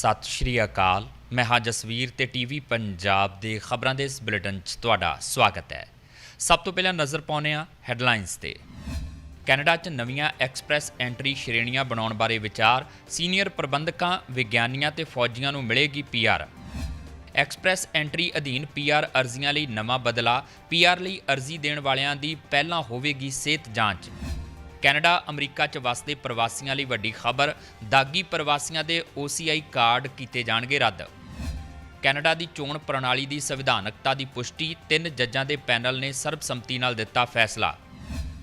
ਸਤਿ ਸ਼੍ਰੀ ਅਕਾਲ। ਮੈਂ ਹਾਂ ਜਸਵੀਰ ਤੇ ਟੀਵੀ ਪੰਜਾਬ ਦੇ ਖਬਰਾਂ ਦੇ ਇਸ ਬੁਲੇਟਿਨ 'ਚ ਤੁਹਾਡਾ ਸਵਾਗਤ ਹੈ। ਸਭ ਤੋਂ ਪਹਿਲਾਂ ਨਜ਼ਰ ਪਾਉਂਦੇ ਹਾਂ ਹੈਡਲਾਈਨਸ ਤੇ। ਕੈਨੇਡਾ 'ਚ ਨਵੀਆਂ ਐਕਸਪ੍ਰੈਸ ਐਂਟਰੀ ਸ਼੍ਰੇਣੀਆਂ ਬਣਾਉਣ ਬਾਰੇ ਵਿਚਾਰ ਸੀਨੀਅਰ ਪ੍ਰਬੰਧਕਾਂ, ਵਿਗਿਆਨੀਆਂ ਤੇ ਫੌਜੀਆਂ ਨੂੰ ਮਿਲੇਗੀ ਪੀਆਰ ਐਕਸਪ੍ਰੈਸ ਐਂਟਰੀ ਅਧੀਨ ਪੀਆਰ ਅਰਜ਼ੀਆਂ ਲਈ ਨਵਾਂ ਬਦਲਾ ਪੀਆਰ ਲਈ ਅਰਜ਼ੀ ਦੇਣ ਵਾਲਿਆਂ ਦੀ ਪਹਿਲਾਂ ਹੋਵੇਗੀ ਸਿਹਤ ਜਾਂਚ। ਕੈਨੇਡਾ, ਅਮਰੀਕਾ 'ਚ ਵਸਦੇ ਪ੍ਰਵਾਸੀਆਂ ਲਈ ਵੱਡੀ ਖਬਰ, ਦਾਗੀ ਪ੍ਰਵਾਸੀਆਂ ਦੇ OCI ਕਾਰਡ ਕੀਤੇ ਜਾਣਗੇ ਰੱਦ। ਕੈਨੇਡਾ ਦੀ ਚੋਣ ਪ੍ਰਣਾਲੀ ਦੀ ਸੰਵਿਧਾਨਕਤਾ ਦੀ ਪੁਸ਼ਟੀ ਤਿੰਨ ਜੱਜਾਂ ਦੇ ਪੈਨਲ ਨੇ ਸਰਬਸੰਮਤੀ ਨਾਲ ਦਿੱਤਾ ਫੈਸਲਾ।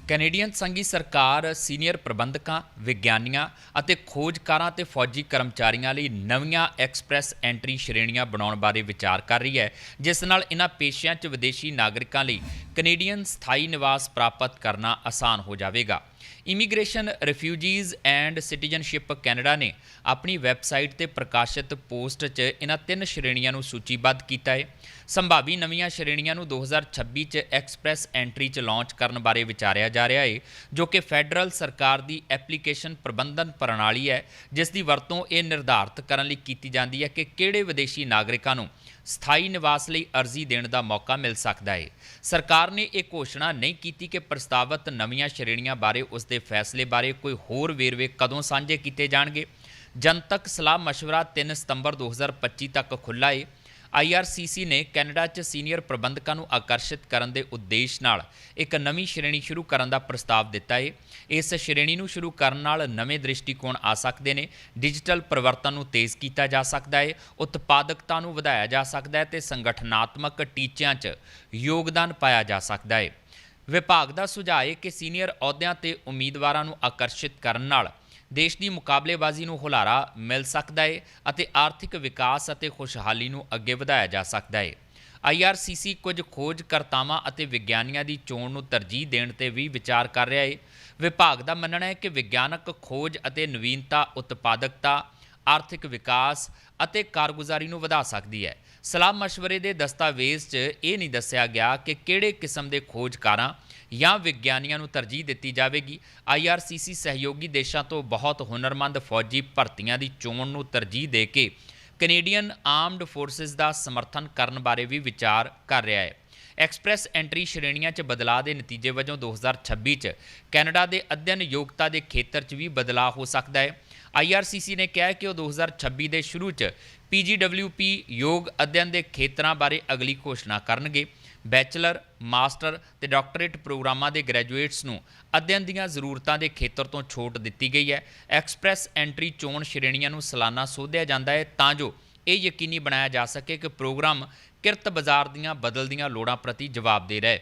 ਕੈਨੇਡੀਅਨ ਸੰਘੀ ਸਰਕਾਰ, ਸੀਨੀਅਰ ਪ੍ਰਬੰਧਕਾਂ, ਵਿਗਿਆਨੀਆਂ ਅਤੇ ਖੋਜਕਾਰਾਂ ਤੇ ਫੌਜੀ ਕਰਮਚਾਰੀਆਂ ਲਈ ਨਵੀਆਂ ਐਕਸਪ੍ਰੈਸ ਐਂਟਰੀ ਸ਼੍ਰੇਣੀਆਂ ਬਣਾਉਣ ਬਾਰੇ ਵਿਚਾਰ ਕਰ ਰਹੀ ਹੈ, ਜਿਸ ਨਾਲ ਇਹਨਾਂ ਪੇਸ਼ਿਆਂ 'ਚ ਵਿਦੇਸ਼ੀ ਨਾਗਰਿਕਾਂ ਲਈ ਕੈਨੇਡੀਅਨ ਸਥਾਈ ਨਿਵਾਸ ਪ੍ਰਾਪਤ ਕਰਨਾ ਆਸਾਨ ਹੋ ਜਾਵੇਗਾ। Immigration refugees and citizenship Canada ਨੇ ਆਪਣੀ ਵੈਬਸਾਈਟ ਤੇ ਪ੍ਰਕਾਸ਼ਿਤ ਪੋਸਟ 'ਚ ਇਹਨਾਂ ਤਿੰਨ ਸ਼੍ਰੇਣੀਆਂ ਨੂੰ ਸੂਚੀਬੱਧ ਕੀਤਾ ਹੈ। ਸੰਭਾਵੀ ਨਵੀਆਂ ਸ਼੍ਰੇਣੀਆਂ ਨੂੰ 2026 'ਚ ਐਕਸਪ੍ਰੈਸ ਐਂਟਰੀ 'ਚ ਲਾਂਚ ਕਰਨ ਬਾਰੇ ਵਿਚਾਰਿਆ ਜਾ ਰਿਹਾ ਹੈ, ਜੋ ਕਿ ਫੈਡਰਲ ਸਰਕਾਰ ਦੀ ਐਪਲੀਕੇਸ਼ਨ ਪ੍ਰਬੰਧਨ ਪ੍ਰਣਾਲੀ ਹੈ, ਜਿਸ ਦੀ ਵਰਤੋਂ ਇਹ ਨਿਰਧਾਰਤ ਕਰਨ ਲਈ ਕੀਤੀ ਜਾਂਦੀ ਹੈ ਕਿ ਕਿਹੜੇ ਵਿਦੇਸ਼ੀ ਨਾਗਰਿਕਾਂ ਨੂੰ ਸਥਾਈ ਨਿਵਾਸ ਲਈ ਅਰਜ਼ੀ ਦੇਣ ਦਾ ਮੌਕਾ ਮਿਲ ਸਕਦਾ ਹੈ ਸਰਕਾਰ ਨੇ ਇਹ ਘੋਸ਼ਣਾ ਨਹੀਂ ਕੀਤੀ ਕਿ ਪ੍ਰਸਤਾਵਿਤ ਨਵੀਆਂ ਸ਼੍ਰੇਣੀਆਂ ਬਾਰੇ ਉਸ ਦੇ ਫੈਸਲੇ ਬਾਰੇ ਕੋਈ ਹੋਰ ਵੇਰਵੇ ਕਦੋਂ ਸਾਂਝੇ ਕੀਤੇ ਜਾਣਗੇ ਜਨਤਕ ਸਲਾਹ مشورہ 3 ਸਤੰਬਰ 2025 ਤੱਕ ਖੁੱਲ੍ਹਾ ਹੈ IRCC ਨੇ ਕੈਨੇਡਾ 'ਚ ਸੀਨੀਅਰ ਪ੍ਰਬੰਧਕਾਂ ਨੂੰ ਆਕਰਸ਼ਿਤ ਕਰਨ ਦੇ ਉਦੇਸ਼ ਨਾਲ ਇੱਕ ਨਵੀਂ ਸ਼੍ਰੇਣੀ ਸ਼ੁਰੂ ਕਰਨ ਦਾ ਪ੍ਰਸਤਾਵ ਦਿੱਤਾ ਹੈ ਇਸ ਸ਼੍ਰੇਣੀ ਨੂੰ ਸ਼ੁਰੂ ਕਰਨ ਨਾਲ ਨਵੇਂ ਦ੍ਰਿਸ਼ਟੀਕੋਣ ਆ ਸਕਦੇ ਨੇ। ਡਿਜੀਟਲ ਪਰਿਵਰਤਨ ਨੂੰ ਤੇਜ਼ ਕੀਤਾ ਜਾ ਸਕਦਾ ਹੈ ਉਤਪਾਦਕਤਾ ਨੂੰ ਵਧਾਇਆ ਜਾ ਸਕਦਾ ਹੈ ਤੇ ਸੰਗਠਨਾਤਮਕ ਟੀਚਿਆਂ 'ਚ ਯੋਗਦਾਨ ਪਾਇਆ ਜਾ ਸਕਦਾ ਹੈ ਵਿਭਾਗ ਦਾ ਸੁਝਾਅ ਹੈ ਕਿ ਸੀਨੀਅਰ ਅਹੁਦਿਆਂ ਤੇ ਉਮੀਦਵਾਰਾਂ ਨੂੰ ਆਕਰਸ਼ਿਤ ਕਰਨ ਨਾਲ ਦੇਸ਼ ਦੀ ਮੁਕਾਬਲੇਬਾਜ਼ੀ ਨੂੰ ਹੁਲਾਰਾ ਮਿਲ ਸਕਦਾ ਹੈ ਅਤੇ ਆਰਥਿਕ ਵਿਕਾਸ ਅਤੇ ਖੁਸ਼ਹਾਲੀ ਨੂੰ ਅੱਗੇ ਵਧਾਇਆ ਜਾ ਸਕਦਾ ਹੈ IRCC ਕੁਝ ਖੋਜਕਰਤਾਵਾਂ ਅਤੇ ਵਿਗਿਆਨੀਆਂ ਦੀ ਚੋਣ ਨੂੰ ਤਰਜੀਹ ਦੇਣ ਤੇ ਵੀ ਵਿਚਾਰ ਕਰ ਰਿਹਾ ਹੈ ਵਿਭਾਗ ਦਾ ਮੰਨਣਾ ਹੈ ਕਿ ਵਿਗਿਆਨਕ ਖੋਜ ਅਤੇ ਨਵੀਨਤਾ, ਉਤਪਾਦਕਤਾ, ਆਰਥਿਕ ਵਿਕਾਸ ਅਤੇ ਕਾਰਗੁਜ਼ਾਰੀ ਨੂੰ ਵਧਾ ਸਕਦੀ ਹੈ। ਸਲਾਹ مشਵਰੇ ਦੇ ਦਸਤਾਵੇਜ਼ 'ਚ ਇਹ ਨਹੀਂ ਦੱਸਿਆ ਗਿਆ ਕਿ ਕਿਹੜੇ ਕਿਸਮ ਦੇ ਖੋਜਕਾਰਾਂ ਜਾਂ ਵਿਗਿਆਨੀਆਂ ਨੂੰ ਤਰਜੀਹ ਦਿੱਤੀ ਜਾਵੇਗੀ। IRCC ਸਹਿਯੋਗੀ ਦੇਸ਼ਾਂ ਤੋਂ ਬਹੁਤ ਹੁਨਰਮੰਦ ਫੌਜੀ ਭਰਤੀਆਂ ਦੀ ਚੋਣ ਨੂੰ ਤਰਜੀਹ ਦੇ ਕੇ ਕੈਨੇਡੀਅਨ ਆਰਮਡ ਫੋਰਸਿਸ ਦਾ ਸਮਰਥਨ ਕਰਨ ਬਾਰੇ ਵੀ ਵਿਚਾਰ ਕਰ ਰਿਹਾ ਹੈ। ਐਕਸਪ੍ਰੈਸ ਐਂਟਰੀ ਸ਼੍ਰੇਣੀਆਂ 'ਚ ਬਦਲਾਅ ਦੇ ਨਤੀਜੇ ਵਜੋਂ 2026 'ਚ ਕੈਨੇਡਾ ਦੇ ਅਧਿਐਨ ਯੋਗਤਾ ਦੇ ਖੇਤਰ 'ਚ ਵੀ ਬਦਲਾਅ ਹੋ ਸਕਦਾ ਹੈ। IRCC ਨੇ ਕਿਹਾ ਕਿ ਉਹ 2026 ਦੇ ਸ਼ੁਰੂ 'ਚ PGWP ਯੋਗ ਅਧਿਐਨ ਦੇ ਖੇਤਰਾਂ ਬਾਰੇ ਅਗਲੀ ਘੋਸ਼ਣਾ ਕਰਨਗੇ। ਬੈਚਲਰ, ਮਾਸਟਰ ਤੇ ਡਾਕਟਰੇਟ ਪ੍ਰੋਗਰਾਮਾਂ ਦੇ ਗ੍ਰੈਜੂਏਟਸ ਨੂੰ ਅਧਿਐਨ ਦੀਆਂ ਜ਼ਰੂਰਤਾਂ ਦੇ ਖੇਤਰ ਤੋਂ ਛੋਟ ਦਿੱਤੀ ਗਈ ਹੈ। ਐਕਸਪ੍ਰੈਸ ਐਂਟਰੀ ਚੋਣ ਸ਼੍ਰੇਣੀਆਂ ਨੂੰ ਸਾਲਾਨਾ ਸੋਧਿਆ ਜਾਂਦਾ ਹੈ ਤਾਂ ਜੋ ਇਹ ਯਕੀਨੀ ਬਣਾਇਆ ਜਾ ਸਕੇ ਕਿ ਪ੍ਰੋਗਰਾਮ ਕਿਰਤ ਬਾਜ਼ਾਰ ਦੀਆਂ ਬਦਲਦੀਆਂ ਲੋੜਾਂ ਪ੍ਰਤੀ ਜਵਾਬਦੇਹ ਰਹੇ।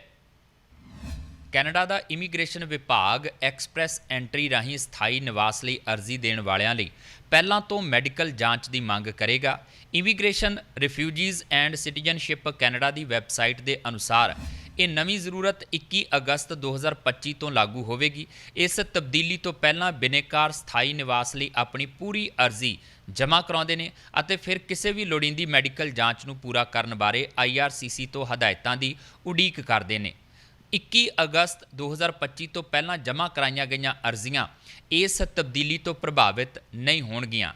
ਕੈਨੇਡਾ ਦਾ ਇਮੀਗ੍ਰੇਸ਼ਨ ਵਿਭਾਗ ਐਕਸਪ੍ਰੈਸ ਐਂਟਰੀ ਰਾਹੀਂ ਸਥਾਈ ਨਿਵਾਸ ਲਈ ਅਰਜ਼ੀ ਦੇਣ ਵਾਲਿਆਂ ਲਈ ਪਹਿਲਾਂ ਤੋਂ ਮੈਡੀਕਲ ਜਾਂਚ ਦੀ ਮੰਗ ਕਰੇਗਾ। Immigration, refugees and citizenship Canada the website ਦੇ ਅਨੁਸਾਰ ਇਹ ਨਵੀਂ ਜ਼ਰੂਰਤ 21 ਅਗਸਤ 2025 ਤੋਂ ਲਾਗੂ ਹੋਵੇਗੀ। ਇਸ ਤਬਦੀਲੀ ਤੋਂ ਪਹਿਲਾਂ ਬਿਨੇਕਾਰ ਸਥਾਈ ਨਿਵਾਸ ਲਈ ਆਪਣੀ ਪੂਰੀ ਅਰਜ਼ੀ ਜਮ੍ਹਾਂ ਕਰਾਉਂਦੇ ਨੇ ਅਤੇ ਫਿਰ ਕਿਸੇ ਵੀ ਲੋੜੀਂਦੀ ਮੈਡੀਕਲ ਜਾਂਚ ਨੂੰ ਪੂਰਾ ਕਰਨ ਬਾਰੇ IRCC ਤੋਂ ਹਦਾਇਤਾਂ ਦੀ ਉਡੀਕ ਕਰਦੇ ਨੇ। 21 ਅਗਸਤ 2025 ਤੋਂ ਪਹਿਲਾਂ ਜਮ੍ਹਾਂ ਕਰਾਈਆਂ ਗਈਆਂ ਅਰਜ਼ੀਆਂ ਇਸ ਤਬਦੀਲੀ ਤੋਂ ਪ੍ਰਭਾਵਿਤ ਨਹੀਂ ਹੋਣਗੀਆਂ।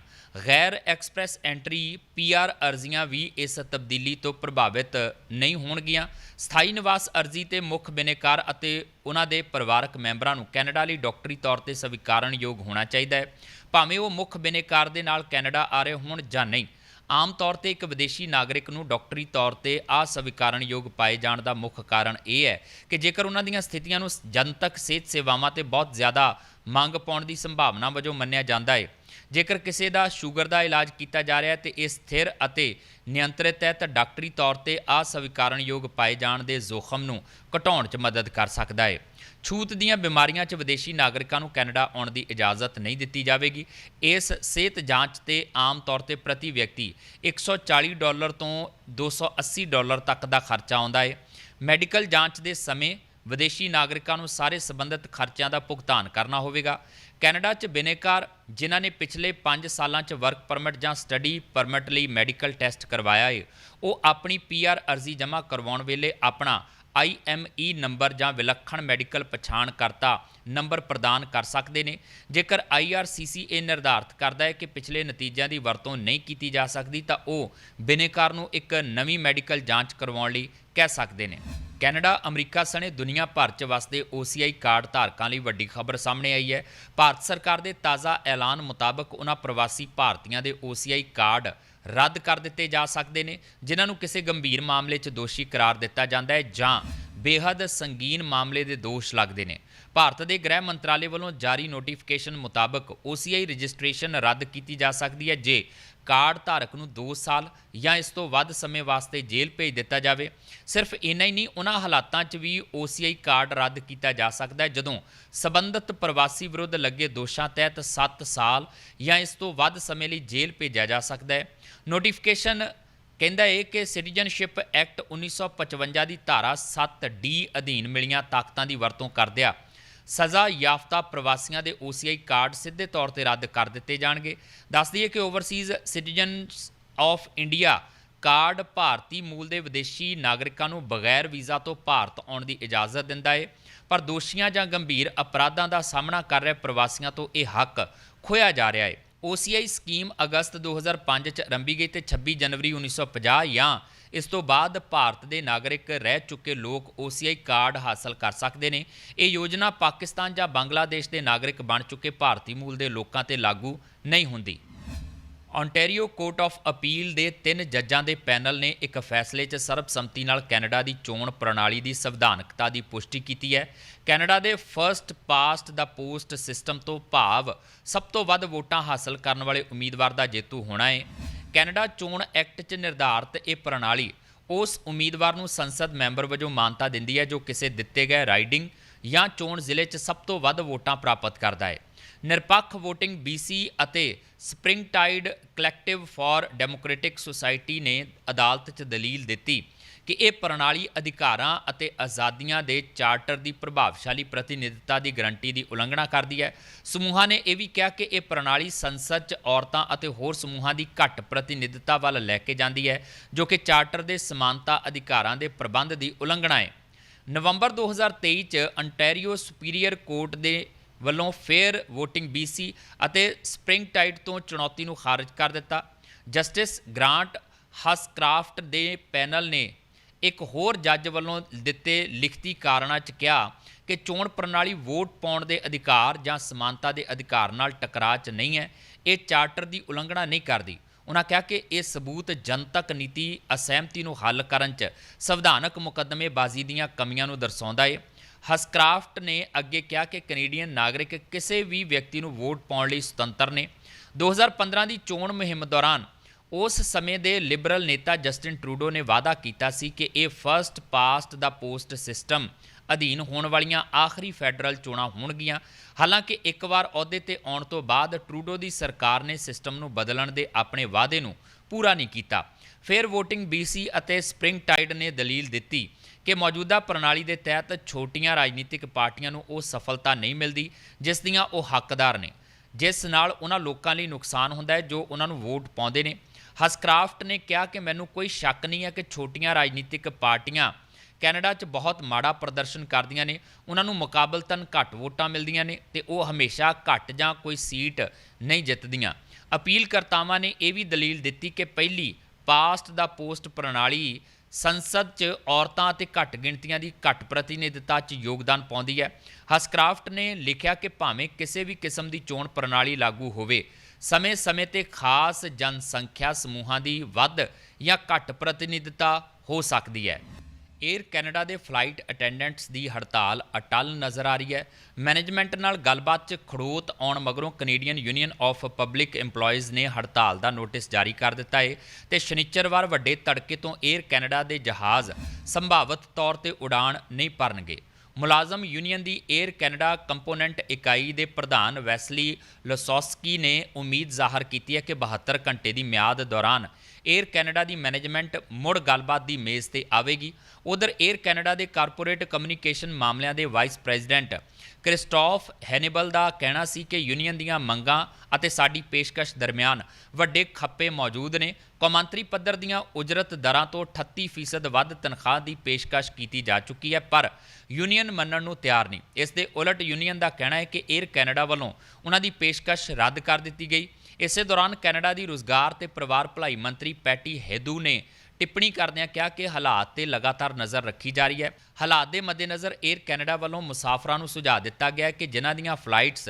ਗੈਰ ਐਕਸਪ੍ਰੈਸ ਐਂਟਰੀ ਪੀਆਰ ਅਰਜ਼ੀਆਂ ਵੀ ਇਸ ਤਬਦੀਲੀ ਤੋਂ ਪ੍ਰਭਾਵਿਤ ਨਹੀਂ ਹੋਣਗੀਆਂ। ਸਥਾਈ ਨਿਵਾਸ ਅਰਜ਼ੀ ਤੇ ਮੁੱਖ ਬਿਨੇਕਾਰ ਅਤੇ ਉਹਨਾਂ ਦੇ ਪਰਿਵਾਰਕ ਮੈਂਬਰਾਂ ਨੂੰ ਕੈਨੇਡਾ ਲਈ ਡਾਕਟਰੀ ਤੌਰ ਤੇ ਸਵੀਕਾਰਨਯੋਗ ਹੋਣਾ ਚਾਹੀਦਾ ਹੈ। ਭਾਵੇਂ ਉਹ ਮੁੱਖ ਬਿਨੇਕਾਰ ਦੇ ਨਾਲ ਕੈਨੇਡਾ ਆ ਰਹੇ ਹੋਣ ਜਾਂ ਨਹੀਂ ਆਮ ਤੌਰ ਤੇ ਇੱਕ ਵਿਦੇਸ਼ੀ ਨਾਗਰਿਕ ਨੂੰ ਡਾਕਟਰੀ ਤੌਰ ਤੇ ਅਸਵੀਕਾਰਨਯੋਗ ਪਾਏ ਜਾਣ ਦਾ ਮੁੱਖ ਕਾਰਨ ਇਹ ਹੈ ਕਿ ਜੇਕਰ ਉਹਨਾਂ ਦੀਆਂ ਸਥਿਤੀਆਂ ਨੂੰ ਜਨਤਕ ਸਿਹਤ ਸੇਵਾਵਾਂ ਤੇ ਬਹੁਤ ਜ਼ਿਆਦਾ ਮੰਗ ਪਾਉਣ ਦੀ ਸੰਭਾਵਨਾ ਵਜੋਂ ਮੰਨਿਆ ਜਾਂਦਾ ਹੈ। ਜੇਕਰ ਕਿਸੇ ਦਾ ਸ਼ੂਗਰ ਦਾ ਇਲਾਜ ਕੀਤਾ ਜਾ ਰਿਹਾ ਹੈ ਤੇ ਇਹ ਸਥਿਰ ਅਤੇ ਨਿਯੰਤਰਿਤ ਹੈ ਤਾਂ ਡਾਕਟਰੀ ਤੌਰ ਤੇ ਅਸਵੀਕਾਰਨਯੋਗ ਪਾਏ ਜਾਣ ਦੇ ਜ਼ੋਖਮ ਨੂੰ ਘਟਾਉਣ 'ਚ ਮਦਦ ਕਰ ਸਕਦਾ ਹੈ। ਛੂਤ ਦੀਆਂ ਬਿਮਾਰੀਆਂ 'ਚ ਵਿਦੇਸ਼ੀ ਨਾਗਰਿਕਾਂ ਨੂੰ ਕੈਨੇਡਾ ਆਉਣ ਦੀ ਇਜਾਜ਼ਤ ਨਹੀਂ ਦਿੱਤੀ ਜਾਵੇਗੀ। ਇਸ ਸਿਹਤ ਜਾਂਚ ਤੇ ਆਮ ਤੌਰ ਤੇ ਪ੍ਰਤੀ ਵਿਅਕਤੀ 140 ਡਾਲਰ ਤੋਂ 280 ਡਾਲਰ ਤੱਕ ਦਾ ਖਰਚਾ ਆਉਂਦਾ ਹੈ। ਮੈਡੀਕਲ ਜਾਂਚ ਦੇ ਸਮੇਂ ਵਿਦੇਸ਼ੀ ਨਾਗਰਿਕਾਂ ਨੂੰ ਸਾਰੇ ਸੰਬੰਧਿਤ ਖਰਚਿਆਂ ਦਾ ਭੁਗਤਾਨ ਕਰਨਾ ਹੋਵੇਗਾ। ਕੈਨੇਡਾ 'ਚ ਬਿਨੇਕਾਰ ਜਿਨ੍ਹਾਂ ਨੇ ਪਿਛਲੇ 5 ਸਾਲਾਂ 'ਚ ਵਰਕ ਪਰਮਿਟ ਜਾਂ ਸਟੱਡੀ ਪਰਮਿਟ ਲਈ ਮੈਡੀਕਲ ਟੈਸਟ ਕਰਵਾਇਆ ਹੈ, ਉਹ ਆਪਣੀ ਪੀਆਰ ਅਰਜ਼ੀ ਜਮ੍ਹਾਂ ਕਰਵਾਉਣ ਵੇਲੇ ਆਪਣਾ IME ਨੰਬਰ ਜਾਂ ਵਿਲੱਖਣ ਮੈਡੀਕਲ ਪਛਾਣਕਰਤਾ ਨੰਬਰ ਪ੍ਰਦਾਨ ਕਰ ਸਕਦੇ ਨੇ। ਜੇਕਰ IRCC ਇਹ ਨਿਰਧਾਰਤ ਕਰਦਾ ਹੈ ਕਿ ਪਿਛਲੇ ਨਤੀਜਿਆਂ ਦੀ ਵਰਤੋਂ ਨਹੀਂ ਕੀਤੀ ਜਾ ਸਕਦੀ, ਤਾਂ ਉਹ ਬਿਨੇਕਾਰ ਨੂੰ ਇੱਕ ਨਵੀਂ ਮੈਡੀਕਲ ਜਾਂਚ ਕਰਵਾਉਣ ਲਈ ਕਹਿ ਸਕਦੇ ਨੇ। ਕੈਨੇਡਾ, ਅਮਰੀਕਾ ਸਣੇ ਦੁਨੀਆ ਭਰ 'ਚ ਵਸਦੇ OCI ਕਾਰਡ ਧਾਰਕਾਂ ਲਈ ਵੱਡੀ ਖਬਰ ਸਾਹਮਣੇ ਆਈ ਹੈ। ਭਾਰਤ ਸਰਕਾਰ ਦੇ ਤਾਜ਼ਾ ਐਲਾਨ ਮੁਤਾਬਕ ਉਹਨਾਂ ਪ੍ਰਵਾਸੀ ਭਾਰਤੀਆਂ ਦੇ OCI ਕਾਰਡ ਰੱਦ ਕਰ ਦਿੱਤੇ ਜਾ ਸਕਦੇ ਨੇ, ਜਿਨ੍ਹਾਂ ਨੂੰ ਕਿਸੇ ਗੰਭੀਰ ਮਾਮਲੇ 'ਚ ਦੋਸ਼ੀ ਕਰਾਰ ਦਿੱਤਾ ਜਾਂਦਾ ਹੈ ਜਾਂ ਬੇਹੱਦ ਸੰਗੀਨ ਮਾਮਲੇ ਦੇ ਦੋਸ਼ ਲੱਗਦੇ ਨੇ। ਭਾਰਤ ਦੇ ਗ੍ਰਹਿ ਮੰਤਰਾਲੇ ਵੱਲੋਂ ਜਾਰੀ ਨੋਟੀਫਿਕੇਸ਼ਨ ਮੁਤਾਬਕ OCI ਰਜਿਸਟ੍ਰੇਸ਼ਨ ਰੱਦ ਕੀਤੀ ਜਾ ਸਕਦੀ ਹੈ ਜੇ ਕਾਰਡ ਧਾਰਕ ਨੂੰ 2 ਸਾਲ ਜਾਂ ਇਸ ਤੋਂ ਵੱਧ ਸਮੇਂ ਵਾਸਤੇ ਜੇਲ੍ਹ ਭੇਜ ਦਿੱਤਾ ਜਾਵੇ। ਸਿਰਫ ਇੰਨਾ ਹੀ ਨਹੀਂ ਉਹਨਾਂ ਹਾਲਾਤਾਂ 'ਚ ਵੀ OCI ਕਾਰਡ ਰੱਦ ਕੀਤਾ ਜਾ ਸਕਦਾ ਹੈ, ਜਦੋਂ ਸਬੰਧਤ ਪ੍ਰਵਾਸੀ ਵਿਰੁੱਧ ਲੱਗੇ ਦੋਸ਼ਾਂ ਤਹਿਤ 7 ਸਾਲ ਜਾਂ ਇਸ ਤੋਂ ਵੱਧ ਸਮੇਂ ਲਈ ਜੇਲ੍ਹ ਭੇਜਿਆ ਜਾ ਸਕਦਾ ਹੈ। ਨੋਟੀਫਿਕੇਸ਼ਨ ਕਹਿੰਦਾ ਹੈ ਕਿ ਸਿਟੀਜ਼ਨਸ਼ਿਪ ਐਕਟ 1955 ਦੀ ਧਾਰਾ 7D ਅਧੀਨ ਮਿਲੀਆਂ ਤਾਕਤਾਂ ਦੀ ਵਰਤੋਂ ਕਰਦਿਆਂ ਸਜ਼ਾ ਯਾਫਤਾ ਪ੍ਰਵਾਸੀਆਂ ਦੇ OCI ਕਾਰਡ ਸਿੱਧੇ ਤੌਰ ਤੇ ਰੱਦ ਕਰ ਦਿੱਤੇ ਜਾਣਗੇ। ਦੱਸ ਦਈਏ ਕਿ overseas citizens of India card ਭਾਰਤੀ ਮੂਲ ਦੇ ਵਿਦੇਸ਼ੀ ਨਾਗਰਿਕਾਂ ਨੂੰ ਬਗੈਰ ਵੀਜ਼ਾ ਤੋਂ ਭਾਰਤ ਆਉਣ ਦੀ ਇਜਾਜ਼ਤ ਦਿੰਦਾ ਹੈ ਪਰ ਦੋਸ਼ੀਆਂ ਜਾਂ ਗੰਭੀਰ ਅਪਰਾਧਾਂ ਦਾ ਸਾਹਮਣਾ ਕਰ ਰਹੇ ਪ੍ਰਵਾਸੀਆਂ ਤੋਂ ਇਹ ਹੱਕ ਖੋਇਆ ਜਾ ਰਿਹਾ ਹੈ OCI ਸਕੀਮ ਅਗਸਤ 2005 ਚ ਆਰੰਭੀ ਗਈ ਤੇ 26 ਜਨਵਰੀ 1950 ਜਾਂ ਇਸ ਤੋਂ ਬਾਅਦ ਭਾਰਤ ਦੇ ਨਾਗਰਿਕ ਰਹਿ ਚੁੱਕੇ ਲੋਕ OCI ਕਾਰਡ ਹਾਸਲ ਕਰ ਸਕਦੇ ਨੇ। ਇਹ ਯੋਜਨਾ ਪਾਕਿਸਤਾਨ ਜਾਂ ਬੰਗਲਾਦੇਸ਼ ਦੇ ਨਾਗਰਿਕ ਬਣ ਚੁੱਕੇ ਭਾਰਤੀ ਮੂਲ ਦੇ ਲੋਕਾਂ ਤੇ ਲਾਗੂ ਨਹੀਂ ਹੁੰਦੀ। Ontario ਕੋਰਟ ਆਫ ਅਪੀਲ ਦੇ ਤਿੰਨ ਜੱਜਾਂ ਦੇ ਪੈਨਲ ਨੇ ਇੱਕ ਫੈਸਲੇ 'ਚ ਸਰਬਸੰਮਤੀ ਨਾਲ ਕੈਨੇਡਾ ਦੀ ਚੋਣ ਪ੍ਰਣਾਲੀ ਦੀ ਸੰਵਿਧਾਨਕਤਾ ਦੀ ਪੁਸ਼ਟੀ ਕੀਤੀ ਹੈ। ਕੈਨੇਡਾ ਦੇ first past the post system ਤੋਂ ਭਾਵ ਸਭ ਤੋਂ ਵੱਧ ਵੋਟਾਂ ਹਾਸਲ ਕਰਨ ਵਾਲੇ ਉਮੀਦਵਾਰ ਦਾ ਜੇਤੂ ਹੋਣਾ ਹੈ ਕੈਨੇਡਾ ਚੋਣ ਐਕਟ 'ਚ ਨਿਰਧਾਰਤ ਇਹ ਪ੍ਰਣਾਲੀ ਉਸ ਉਮੀਦਵਾਰ ਨੂੰ ਸੰਸਦ ਮੈਂਬਰ ਵਜੋਂ ਮਾਨਤਾ ਦਿੰਦੀ ਹੈ ਜੋ ਕਿਸੇ ਦਿੱਤੇ ਗਏ ਰਾਈਡਿੰਗ ਜਾਂ ਚੋਣ ਜ਼ਿਲ੍ਹੇ 'ਚ ਸਭ ਤੋਂ ਵੱਧ ਵੋਟਾਂ ਪ੍ਰਾਪਤ ਕਰਦਾ ਹੈ ਨਿਰਪੱਖ VOTING BC ਅਤੇ Springtide collective for democratic society ਨੇ ਅਦਾਲਤ 'ਚ ਦਲੀਲ ਦਿੱਤੀ ਕਿ ਇਹ ਪ੍ਰਣਾਲੀ ਅਧਿਕਾਰਾਂ ਅਤੇ ਆਜ਼ਾਦੀਆਂ ਦੇ ਚਾਰਟਰ ਦੀ ਪ੍ਰਭਾਵਸ਼ਾਲੀ ਪ੍ਰਤੀਨਿਧਤਾ ਦੀ ਗਰੰਟੀ ਦੀ ਉਲੰਘਣਾ ਕਰਦੀ ਹੈ। ਸਮੂਹਾਂ ਨੇ ਇਹ ਵੀ ਕਿਹਾ ਕਿ ਇਹ ਪ੍ਰਣਾਲੀ ਸੰਸਦ 'ਚ ਔਰਤਾਂ ਅਤੇ ਹੋਰ ਸਮੂਹਾਂ ਦੀ ਘੱਟ ਪ੍ਰਤੀਨਿਧਤਾ ਵੱਲ ਲੈ ਕੇ ਜਾਂਦੀ ਹੈ, ਜੋ ਕਿ ਚਾਰਟਰ ਦੇ ਸਮਾਨਤਾ ਅਧਿਕਾਰਾਂ ਦੇ ਪ੍ਰਬੰਧ ਦੀ ਉਲੰਘਣਾ ਹੈ। ਨਵੰਬਰ 2023 ਚ ਅੰਟੈਰੀਓ ਸੁਪੀਰੀਅਰ ਕੋਰਟ ਦੇ ਵੱਲੋਂ ਫੇਅਰ VOTING BC ਅਤੇ ਸਪ੍ਰਿੰਗਟਾਈਡ ਤੋਂ ਚੁਣੌਤੀ ਨੂੰ ਖਾਰਜ ਕਰ ਦਿੱਤਾ। ਜਸਟਿਸ ਗ੍ਰਾਂਟ ਹਸਕ੍ਰਾਫਟ ਦੇ ਪੈਨਲ ਨੇ ਇੱਕ ਹੋਰ ਜੱਜ ਵੱਲੋਂ ਦਿੱਤੇ ਲਿਖਤੀ ਕਾਰਨਾਂ 'ਚ ਕਿਹਾ ਕਿ ਚੋਣ ਪ੍ਰਣਾਲੀ ਵੋਟ ਪਾਉਣ ਦੇ ਅਧਿਕਾਰ ਜਾਂ ਸਮਾਨਤਾ ਦੇ ਅਧਿਕਾਰ ਨਾਲ ਟਕਰਾਅ 'ਚ ਨਹੀਂ ਹੈ, ਇਹ ਚਾਰਟਰ ਦੀ ਉਲੰਘਣਾ ਨਹੀਂ ਕਰਦੀ। ਉਹਨਾਂ ਕਿਹਾ ਕਿ ਇਹ ਸਬੂਤ ਜਨਤਕ ਨੀਤੀ ਅਸਹਿਮਤੀ ਨੂੰ ਹੱਲ ਕਰਨ 'ਚ ਸੰਵਿਧਾਨਕ ਮੁਕੱਦਮੇਬਾਜ਼ੀ ਦੀਆਂ ਕਮੀਆਂ ਨੂੰ ਦਰਸਾਉਂਦਾ ਹੈ ਹਸਕ੍ਰਾਫਟ ਨੇ ਅੱਗੇ ਕਿਹਾ ਕਿ ਕੈਨੇਡੀਅਨ ਨਾਗਰਿਕ ਕਿਸੇ ਵੀ ਵਿਅਕਤੀ ਨੂੰ ਵੋਟ ਪਾਉਣ ਲਈ ਸੁਤੰਤਰ ਨੇ। 2015 ਦੀ ਚੋਣ ਮੁਹਿੰਮ ਦੌਰਾਨ ਉਸ ਸਮੇਂ ਦੇ ਲਿਬਰਲ ਨੇਤਾ ਜਸਟਿਨ ਟਰੂਡੋ ਨੇ ਵਾਅਦਾ ਕੀਤਾ ਸੀ ਕਿ ਇਹ first past the post system ਅਧੀਨ ਹੋਣ ਵਾਲੀਆਂ ਆਖਰੀ ਫੈਡਰਲ ਚੋਣਾਂ ਹੋਣਗੀਆਂ। ਹਾਲਾਂਕਿ ਇੱਕ ਵਾਰ ਅਹੁਦੇ ਤੇ ਆਉਣ ਤੋਂ ਬਾਅਦ ਟਰੂਡੋ ਦੀ ਸਰਕਾਰ ਨੇ ਸਿਸਟਮ ਨੂੰ ਬਦਲਣ ਦੇ ਆਪਣੇ ਵਾਅਦੇ ਨੂੰ ਪੂਰਾ ਨਹੀਂ ਕੀਤਾ। ਫਿਰ VOTING BC ਅਤੇ ਸਪ੍ਰਿੰਗ ਟਾਈਡ ਨੇ ਦਲੀਲ ਦਿੱਤੀ ਕਿ ਮੌਜੂਦਾ ਪ੍ਰਣਾਲੀ ਦੇ ਤਹਿਤ ਛੋਟੀਆਂ ਰਾਜਨੀਤਿਕ ਪਾਰਟੀਆਂ ਨੂੰ ਉਹ ਸਫਲਤਾ ਨਹੀਂ ਮਿਲਦੀ, ਜਿਸ ਦੀਆਂ ਉਹ ਹੱਕਦਾਰ ਨੇ। ਜਿਸ ਨਾਲ ਉਹਨਾਂ ਲੋਕਾਂ ਲਈ ਨੁਕਸਾਨ ਹੁੰਦਾ ਹੈ, ਜੋ ਉਹਨਾਂ ਨੂੰ ਵੋਟ ਪਾਉਂਦੇ ਨੇ। ਹਸਕ੍ਰਾਫਟ ਨੇ ਕਿਹਾ ਕਿ ਮੈਨੂੰ ਕੋਈ ਸ਼ੱਕ ਨਹੀਂ ਹੈ ਕਿ ਛੋਟੀਆਂ ਰਾਜਨੀਤਿਕ ਪਾਰਟੀਆਂ ਕੈਨੇਡਾ 'ਚ ਬਹੁਤ ਮਾੜਾ ਪ੍ਰਦਰਸ਼ਨ ਕਰਦੀਆਂ ਨੇ। ਉਹਨਾਂ ਨੂੰ ਮੁਕਾਬਲਤਨ ਘੱਟ ਵੋਟਾਂ ਮਿਲਦੀਆਂ ਨੇ ਤੇ ਉਹ ਹਮੇਸ਼ਾ ਘੱਟ ਜਾਂ ਕੋਈ ਸੀਟ ਨਹੀਂ ਜਿੱਤਦੀਆਂ। ਅਪੀਲਕਰਤਾਵਾਂ ਨੇ ਇਹ ਵੀ ਦਲੀਲ ਦਿੱਤੀ ਕਿ ਪਹਿਲੀ ਪਾਸਟ ਦਾ ਪੋਸਟ ਪ੍ਰਣਾਲੀ ਸੰਸਦ 'ਚ ਔਰਤਾਂ ਅਤੇ ਘੱਟ ਗਿਣਤੀਆਂ ਦੀ ਘੱਟ ਪ੍ਰਤੀਨਿਧਤਾ 'ਚ ਯੋਗਦਾਨ ਪਾਉਂਦੀ ਹੈ। ਹਸਕ੍ਰਾਫਟ ਨੇ ਲਿਖਿਆ ਕਿ ਭਾਵੇਂ ਕਿਸੇ ਵੀ ਕਿਸਮ ਦੀ ਚੋਣ ਪ੍ਰਣਾਲੀ ਲਾਗੂ ਹੋਵੇ, ਸਮੇਂ-ਸਮੇਂ ਤੇ ਖਾਸ ਜਨਸੰਖਿਆ ਸਮੂਹਾਂ ਦੀ ਵੱਧ ਜਾਂ ਘੱਟ ਪ੍ਰਤੀਨਿਧਤਾ ਹੋ ਸਕਦੀ ਹੈ। ਏਅਰ ਕੈਨੇਡਾ ਦੇ ਫਲਾਈਟ ਅਟੈਂਡੈਂਟਸ ਦੀ ਹੜਤਾਲ ਅਟਲ ਨਜ਼ਰ ਆ ਰਹੀ ਹੈ। ਮੈਨੇਜਮੈਂਟ ਨਾਲ ਗੱਲਬਾਤ 'ਚ ਖੜੋਤ ਆਉਣ ਮਗਰੋਂ Canadian union of public EMPLOYEES ਨੇ ਹੜਤਾਲ ਦਾ ਨੋਟਿਸ ਜਾਰੀ ਕਰ ਦਿੱਤਾ ਹੈ ਤੇ ਸ਼ਨੀਚਰਵਾਰ ਵੱਡੇ ਤੜਕੇ ਤੋਂ ਏਅਰ ਕੈਨੇਡਾ ਦੇ ਜਹਾਜ਼ ਸੰਭਾਵਿਤ ਤੌਰ ਤੇ ਉਡਾਣ ਨਹੀਂ ਭਰਨਗੇ। ਮੁਲਾਜ਼ਮ ਯੂਨੀਅਨ ਦੀ ਏਅਰ ਕੈਨੇਡਾ ਕੰਪੋਨੈਂਟ ਇਕਾਈ ਦੇ ਪ੍ਰਧਾਨ ਵੈਸਲੀ ਲਸੋਸਕੀ ਨੇ ਉਮੀਦ ਜ਼ਾਹਰ ਕੀਤੀ ਹੈ ਕਿ 72 ਘੰਟੇ ਦੀ ਮਿਆਦ ਦੌਰਾਨ ਏਅਰ ਕੈਨੇਡਾ ਦੀ ਮੈਨੇਜਮੈਂਟ ਮੁੜ ਗੱਲਬਾਤ ਦੀ ਮੇਜ਼ ਤੇ ਆਵੇਗੀ। ਉਧਰ ਏਅਰ ਕੈਨੇਡਾ ਦੇ ਕਾਰਪੋਰੇਟ ਕਮਿਊਨੀਕੇਸ਼ਨ ਮਾਮਲਿਆਂ ਦੇ ਵਾਈਸ ਪ੍ਰੈਜ਼ੀਡੈਂਟ ਕ੍ਰਿਸਟੋਫ ਹੈਨੇਬਲ ਦਾ ਕਹਿਣਾ ਸੀ ਕਿ ਯੂਨੀਅਨ ਦੀਆਂ ਮੰਗਾਂ ਅਤੇ ਸਾਡੀ ਪੇਸ਼ਕਸ਼ ਦਰਮਿਆਨ ਵੱਡੇ ਖੱਪੇ ਮੌਜੂਦ ਨੇ। ਕੌਮਾਂਤਰੀ ਪੱਧਰ ਦੀਆਂ ਉਜਰਤ ਦਰਾਂ ਤੋਂ 38% ਵੱਧ ਤਨਖਾਹ ਦੀ ਪੇਸ਼ਕਸ਼ ਕੀਤੀ ਜਾ ਚੁੱਕੀ ਹੈ, ਪਰ ਯੂਨੀਅਨ ਮੰਨਣ ਨੂੰ ਤਿਆਰ ਨਹੀਂ। ਇਸ ਦੇ ਉਲਟ ਯੂਨੀਅਨ ਦਾ ਕਹਿਣਾ ਹੈ ਕਿ ਏਅਰ ਕੈਨੇਡਾ ਵੱਲੋਂ ਉਹਨਾਂ ਦੀ ਪੇਸ਼ਕਸ਼ ਰੱਦ ਕਰ ਦਿੱਤੀ ਗਈ। ਇਸੇ ਦੌਰਾਨ ਕੈਨੇਡਾ ਦੀ ਰੁਜ਼ਗਾਰ ਤੇ ਪਰਿਵਾਰ ਭਲਾਈ ਮੰਤਰੀ ਪੈਟੀ ਹੈਦੂ ਨੇ ਟਿੱਪਣੀ ਕਰਦਿਆਂ ਕਿਹਾ ਕਿ ਹਾਲਾਤ ਤੇ ਲਗਾਤਾਰ ਨਜ਼ਰ ਰੱਖੀ ਜਾ ਰਹੀ ਹੈ। ਹਾਲਾਤ ਦੇ ਮੱਦੇਨਜ਼ਰ 에ਅਰ ਕੈਨੇਡਾ ਵੱਲੋਂ ਮੁਸਾਫਰਾਂ ਨੂੰ ਸੁਝਾਅ ਦਿੱਤਾ ਗਿਆ ਕਿ ਜਿਨ੍ਹਾਂ ਦੀਆਂ ਫਲਾਈਟਸ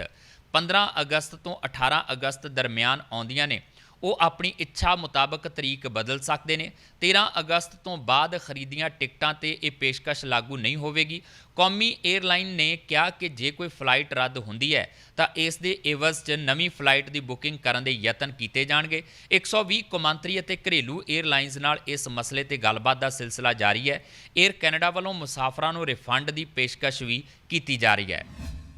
15 ਅਗਸਤ ਤੋਂ 18 ਅਗਸਤ ਦਰਮਿਆਨ ਆਉਂਦੀਆਂ ਨੇ ਉਹ ਆਪਣੀ ਇੱਛਾ ਮੁਤਾਬਕ ਤਰੀਕ ਬਦਲ ਸਕਦੇ ਨੇ। 13 ਅਗਸਤ ਤੋਂ ਬਾਅਦ ਖਰੀਦੀਆਂ ਟਿਕਟਾਂ ਤੇ ਇਹ ਪੇਸ਼ਕਸ਼ ਲਾਗੂ ਨਹੀਂ ਹੋਵੇਗੀ। ਕੌਮੀ 에ਅਰਲਾਈਨ ਨੇ ਕਿਹਾ ਕਿ ਜੇ ਕੋਈ ਫਲਾਈਟ ਰੱਦ ਹੁੰਦੀ ਹੈ, ਤਾਂ ਇਸ ਦੇ ਏਵਜ਼ 'ਚ ਨਵੀਂ ਫਲਾਈਟ ਦੀ ਬੁਕਿੰਗ ਕਰਨ ਦੇ ਯਤਨ ਕੀਤੇ ਜਾਣਗੇ। 120 ਕੌਮਾਂਤਰੀ ਅਤੇ ਘਰੇਲੂ 에ਅਰਲਾਈਨਜ਼ ਨਾਲ ਇਸ ਮਸਲੇ ਤੇ ਗੱਲਬਾਤ ਦਾ ਸਿਲਸਿਲਾ ਜਾਰੀ ਹੈ। 에ਅਰ ਕੈਨੇਡਾ ਵੱਲੋਂ ਮੁਸਾਫਰਾਂ ਨੂੰ ਰਿਫੰਡ ਦੀ ਪੇਸ਼ਕਸ਼ ਵੀ ਕੀਤੀ ਜਾ ਰਹੀ ਹੈ।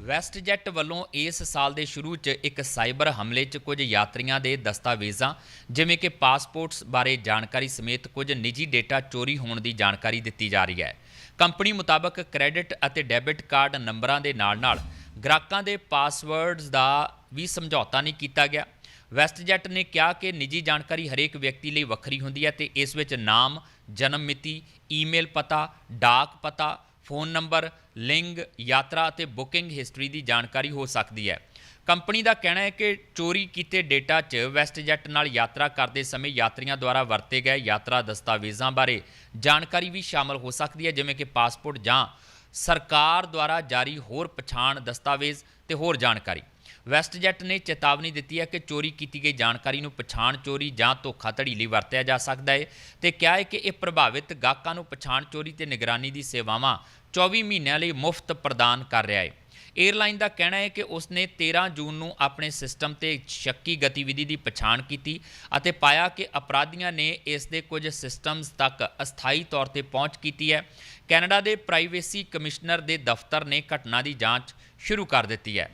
ਵੈਸਟਜੈਟ ਵੱਲੋਂ ਇਸ ਸਾਲ ਦੇ ਸ਼ੁਰੂ 'ਚ ਇੱਕ ਸਾਈਬਰ ਹਮਲੇ 'ਚ ਕੁਝ ਯਾਤਰੀਆਂ ਦੇ ਦਸਤਾਵੇਜ਼ਾਂ, ਜਿਵੇਂ ਕਿ ਪਾਸਪੋਰਟਸ ਬਾਰੇ ਜਾਣਕਾਰੀ ਸਮੇਤ ਕੁਝ ਨਿੱਜੀ ਡੇਟਾ ਚੋਰੀ ਹੋਣ ਦੀ ਜਾਣਕਾਰੀ ਦਿੱਤੀ ਜਾ ਰਹੀ ਹੈ। ਕੰਪਨੀ ਮੁਤਾਬਕ ਕ੍ਰੈਡਿਟ ਅਤੇ ਡੈਬਿਟ ਕਾਰਡ ਨੰਬਰਾਂ ਦੇ ਨਾਲ-ਨਾਲ ਗ੍ਰਾਹਕਾਂ ਦੇ ਪਾਸਵਰਡਸ ਦਾ ਵੀ ਸਮਝੌਤਾ ਨਹੀਂ ਕੀਤਾ ਗਿਆ। ਵੈਸਟਜੈਟ ਨੇ ਕਿਹਾ ਕਿ ਨਿੱਜੀ ਜਾਣਕਾਰੀ ਹਰੇਕ ਵਿਅਕਤੀ ਲਈ ਵੱਖਰੀ ਹੁੰਦੀ ਹੈ ਤੇ ਇਸ ਵਿੱਚ ਨਾਮ, ਜਨਮ ਮਿਤੀ, ਈਮੇਲ ਪਤਾ, ਡਾਕ ਪਤਾ ਫੋਨ ਨੰਬਰ, ਲਿੰਗ, ਯਾਤਰਾ ਅਤੇ ਬੁਕਿੰਗ ਹਿਸਟਰੀ ਦੀ ਜਾਣਕਾਰੀ ਹੋ ਸਕਦੀ ਹੈ। ਕੰਪਨੀ ਦਾ ਕਹਿਣਾ ਹੈ ਕਿ ਚੋਰੀ ਕੀਤੇ ਡੇਟਾ 'ਚ ਵੈਸਟਜੈਟ ਨਾਲ ਯਾਤਰਾ ਕਰਦੇ ਸਮੇਂ ਯਾਤਰੀਆਂ ਦੁਆਰਾ ਵਰਤੇ ਗਏ ਯਾਤਰਾ ਦਸਤਾਵੇਜ਼ਾਂ ਬਾਰੇ ਜਾਣਕਾਰੀ ਵੀ ਸ਼ਾਮਲ ਹੋ ਸਕਦੀ ਹੈ, ਜਿਵੇਂ ਕਿ ਪਾਸਪੋਰਟ ਜਾਂ ਸਰਕਾਰ ਦੁਆਰਾ ਜਾਰੀ ਹੋਰ ਪਛਾਣ ਦਸਤਾਵੇਜ਼ ਤੇ ਹੋਰ ਜਾਣਕਾਰੀ। ਵੈਸਟਜੈਟ ਨੇ ਚੇਤਾਵਨੀ ਦਿੱਤੀ ਹੈ ਕਿ ਚੋਰੀ ਕੀਤੀ ਗਈ ਜਾਣਕਾਰੀ ਨੂੰ ਪਛਾਣ ਚੋਰੀ ਜਾਂ ਧੋਖਾਧੜੀ ਲਈ ਵਰਤਿਆ ਜਾ ਸਕਦਾ ਹੈ ਤੇ ਕਿਹਾ ਹੈ ਕਿ ਇਹ ਪ੍ਰਭਾਵਿਤ ਗਾਹਕਾਂ ਨੂੰ ਪਛਾਣ ਚੋਰੀ ਤੇ ਨਿਗਰਾਨੀ ਦੀ ਸੇਵਾਵਾਂ 24 ਮਹੀਨਿਆਂ ਲਈ ਮੁਫਤ ਪ੍ਰਦਾਨ ਕਰ ਰਿਹਾ ਹੈ। ਏਅਰਲਾਈਨ ਦਾ ਕਹਿਣਾ ਹੈ ਕਿ ਉਸ ਨੇ 13 ਜੂਨ ਨੂੰ ਆਪਣੇ ਸਿਸਟਮ ਤੇ ਸ਼ੱਕੀ ਗਤੀਵਿਧੀ ਦੀ ਪਛਾਣ ਕੀਤੀ ਅਤੇ ਪਾਇਆ ਕਿ ਅਪਰਾਧੀਆਂ ਨੇ ਇਸ ਦੇ ਕੁਝ ਸਿਸਟਮਸ ਤੱਕ ਅਸਥਾਈ ਤੌਰ ਤੇ ਪਹੁੰਚ ਕੀਤੀ ਹੈ। ਕੈਨੇਡਾ ਦੇ ਪ੍ਰਾਈਵੇਸੀ ਕਮਿਸ਼ਨਰ ਦੇ ਦਫ਼ਤਰ ਨੇ ਘਟਨਾ ਦੀ ਜਾਂਚ ਸ਼ੁਰੂ ਕਰ ਦਿੱਤੀ ਹੈ।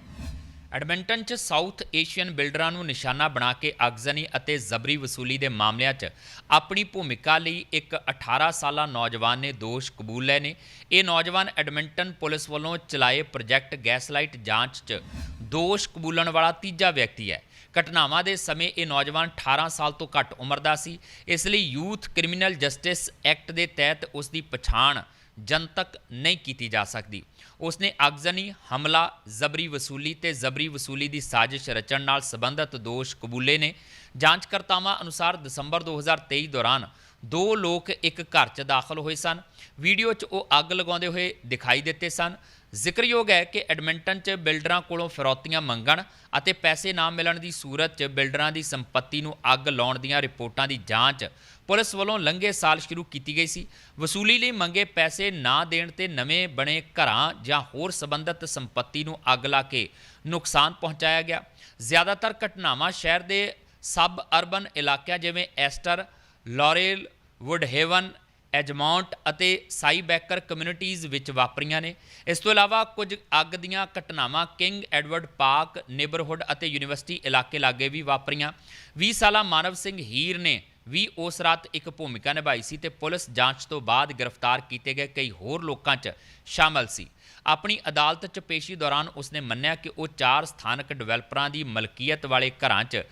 ਐਡਮਿੰਟਨ 'ਚ ਸਾਊਥ ਏਸ਼ੀਅਨ ਬਿਲਡਰਾਂ ਨੂੰ ਨਿਸ਼ਾਨਾ ਬਣਾ ਕੇ ਅਗਜ਼ਨੀ ਅਤੇ ਜ਼ਬਰੀ ਵਸੂਲੀ ਦੇ ਮਾਮਲਿਆਂ 'ਚ ਆਪਣੀ ਭੂਮਿਕਾ ਲਈ ਇੱਕ 18 ਸਾਲਾ ਨੌਜਵਾਨ ਨੇ ਦੋਸ਼ ਕਬੂਲ ਲਏ ਨੇ। ਇਹ ਨੌਜਵਾਨ ਐਡਮਿੰਟਨ ਪੁਲਿਸ ਵੱਲੋਂ ਚਲਾਏ ਪ੍ਰੋਜੈਕਟ ਗੈਸਲਾਈਟ ਜਾਂਚ 'ਚ ਦੋਸ਼ ਕਬੂਲਣ ਵਾਲਾ ਤੀਜਾ ਵਿਅਕਤੀ ਹੈ। ਘਟਨਾਵਾਂ ਦੇ ਸਮੇਂ ਇਹ ਨੌਜਵਾਨ 18 ਸਾਲ ਤੋਂ ਘੱਟ ਉਮਰ ਦਾ ਸੀ। ਇਸ ਲਈ ਯੂਥ ਕ੍ਰਿਮੀਨਲ ਜਸਟਿਸ ਐਕਟ ਦੇ ਤਹਿਤ ਉਸ ਦੀ ਪਛਾਣ ਜਨਤਕ ਨਹੀਂ ਕੀਤੀ ਜਾ ਸਕਦੀ। ਉਸਨੇ ਅਗਜ਼ਨੀ ਹਮਲਾ, ਜ਼ਬਰੀ ਵਸੂਲੀ ਤੇ ਜ਼ਬਰੀ ਵਸੂਲੀ ਦੀ ਸਾਜ਼ਿਸ਼ ਰਚਣ ਨਾਲ ਸੰਬੰਧਿਤ ਦੋਸ਼ ਕਬੂਲੇ ਨੇ। ਜਾਂਚਕਰਤਾਵਾਂ ਅਨੁਸਾਰ ਦਸੰਬਰ 2023 ਦੌਰਾਨ ਦੋ ਲੋਕ ਇੱਕ ਘਰ 'ਚ ਦਾਖਲ ਹੋਏ ਸਨ। ਵੀਡੀਓ 'ਚ ਉਹ ਅੱਗ ਲਗਾਉਂਦੇ ਹੋਏ ਦਿਖਾਈ ਦਿੱਤੇ ਸਨ। ਜ਼ਿਕਰਯੋਗ ਹੈ ਕਿ ਐਡਮਿੰਟਨ 'ਚ ਬਿਲਡਰਾਂ ਕੋਲੋਂ ਫਿਰੌਤੀਆਂ ਮੰਗਣ ਅਤੇ ਪੈਸੇ ਨਾ ਮਿਲਣ ਦੀ ਸੂਰਤ 'ਚ ਬਿਲਡਰਾਂ ਦੀ ਸੰਪਤੀ ਨੂੰ ਅੱਗ ਲਾਉਣ ਦੀਆਂ ਰਿਪੋਰਟਾਂ ਦੀ ਜਾਂਚ ਪੁਲਿਸ ਵੱਲੋਂ ਲੰਘੇ ਸਾਲ ਸ਼ੁਰੂ ਕੀਤੀ ਗਈ ਸੀ। ਵਸੂਲੀ ਲਈ ਮੰਗੇ ਪੈਸੇ ਨਾ ਦੇਣ ਤੇ ਨਵੇਂ ਬਣੇ ਘਰਾਂ ਜਾਂ ਹੋਰ ਸੰਬੰਧਿਤ ਸੰਪત્ਤੀ ਨੂੰ ਅੱਗ ਲਾ ਕੇ ਨੁਕਸਾਨ ਪਹੁੰਚਾਇਆ ਗਿਆ। ਜ਼ਿਆਦਾਤਰ ਘਟਨਾਵਾਂ ਸ਼ਹਿਰ ਦੇ ਸਬ ਅਰਬਨ ਇਲਾਕਿਆਂ ਜਿਵੇਂ ਐਸਟਰ, ਲੌਰੇਲ, ਵੁੱਡਹੇਵਨ ਐਜਮਾਉਂਟ ਅਤੇ ਸਾਈਬੈਕਰ ਕਮਿਊਨਿਟੀਆਂ ਵਿੱਚ ਵਾਪਰੀਆਂ ਨੇ। ਇਸ ਤੋਂ ਇਲਾਵਾ ਕੁਝ ਅੱਗ ਦੀਆਂ ਘਟਨਾਵਾਂ ਕਿੰਗ ਐਡਵਰਡ ਪਾਰਕ, ਨੇਬਰਹੁੱਡ ਅਤੇ ਯੂਨੀਵਰਸਿਟੀ ਇਲਾਕੇ ਲਾਗੇ ਵੀ ਵਾਪਰੀਆਂ। 20 ਸਾਲਾ ਮਾਨਵ ਸਿੰਘ ਹੀਰ ਨੇ ਵੀ ਉਸ ਰਾਤ ਇੱਕ ਭੂਮਿਕਾ ਨਿਭਾਈ ਸੀ ਤੇ ਪੁਲਿਸ ਜਾਂਚ ਤੋਂ ਬਾਅਦ ਗ੍ਰਿਫਤਾਰ ਕੀਤੇ ਗਏ ਕਈ ਹੋਰ ਲੋਕਾਂ 'ਚ ਸ਼ਾਮਲ ਸੀ। ਆਪਣੀ ਅਦਾਲਤ 'ਚ ਪੇਸ਼ੀ ਦੌਰਾਨ ਉਸਨੇ ਮੰਨਿਆ ਕਿ ਉਹ ਚਾਰ ਸਥਾਨਕ ਡਿਵੈਲਪਰਾਂ ਦੀ ਮਲਕੀਅਤ ਵਾਲੇ ਘਰਾਂ 'ਚ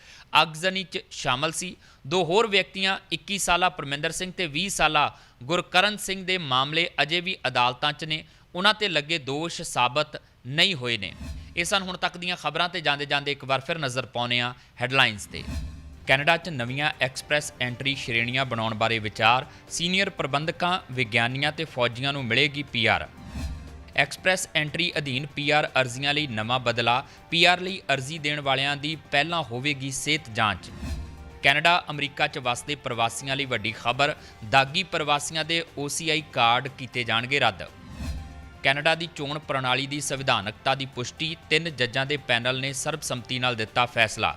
ਅਗਜ਼ਨੀ 'ਚ ਸ਼ਾਮਲ ਸੀ। ਦੋ ਹੋਰ ਵਿਅਕਤੀਆਂ 21 ਸਾਲਾ ਪਰਮਿੰਦਰ ਸਿੰਘ ਤੇ 20 ਸਾਲਾ ਗੁਰਕਰਨ ਸਿੰਘ ਦੇ ਮਾਮਲੇ ਅਜੇ ਵੀ ਅਦਾਲਤਾਂ 'ਚ ਨੇ। ਉਹਨਾਂ ਤੇ ਲੱਗੇ ਦੋਸ਼ ਸਾਬਤ ਨਹੀਂ ਹੋਏ ਨੇ। ਇਹ ਸਨ ਹੁਣ ਤੱਕ ਦੀਆਂ ਖਬਰਾਂ ਤੇ ਜਾਂਦੇ ਜਾਂਦੇ ਇੱਕ ਵਾਰ ਫਿਰ ਨਜ਼ਰ ਪਾਉਂਦੇ ਆ ਹੈਡਲਾਈਨਸ ਤੇ। ਕੈਨੇਡਾ 'ਚ ਨਵੀਆਂ ਐਕਸਪ੍ਰੈਸ ਐਂਟਰੀ ਸ਼੍ਰੇਣੀਆਂ ਬਣਾਉਣ ਬਾਰੇ ਵਿਚਾਰ ਸੀਨੀਅਰ ਪ੍ਰਬੰਧਕਾਂ, ਵਿਗਿਆਨੀਆਂ ਤੇ ਫੌਜੀਆਂ ਨੂੰ ਮਿਲੇਗੀ ਪੀਆਰ ਐਕਸਪ੍ਰੈਸ ਐਂਟਰੀ ਅਧੀਨ ਪੀਆਰ ਅਰਜ਼ੀਆਂ ਲਈ ਨਵਾਂ ਬਦਲਾ ਪੀਆਰ ਲਈ ਅਰਜ਼ੀ ਦੇਣ ਵਾਲਿਆਂ ਦੀ ਪਹਿਲਾਂ ਹੋਵੇਗੀ ਸਿਹਤ ਜਾਂਚ। ਕੈਨੇਡਾ, ਅਮਰੀਕਾ 'ਚ ਵਸਦੇ ਪ੍ਰਵਾਸੀਆਂ ਲਈ ਵੱਡੀ ਖਬਰ, ਦਾਗੀ ਪ੍ਰਵਾਸੀਆਂ ਦੇ OCI ਕਾਰਡ ਕੀਤੇ ਜਾਣਗੇ ਰੱਦ। ਕੈਨੇਡਾ ਦੀ ਚੋਣ ਪ੍ਰਣਾਲੀ ਦੀ ਸੰਵਿਧਾਨਕਤਾ ਦੀ ਪੁਸ਼ਟੀ, ਤਿੰਨ ਜੱਜਾਂ ਦੇ ਪੈਨਲ ਨੇ ਸਰਬਸੰਮਤੀ ਨਾਲ ਦਿੱਤਾ ਫੈਸਲਾ।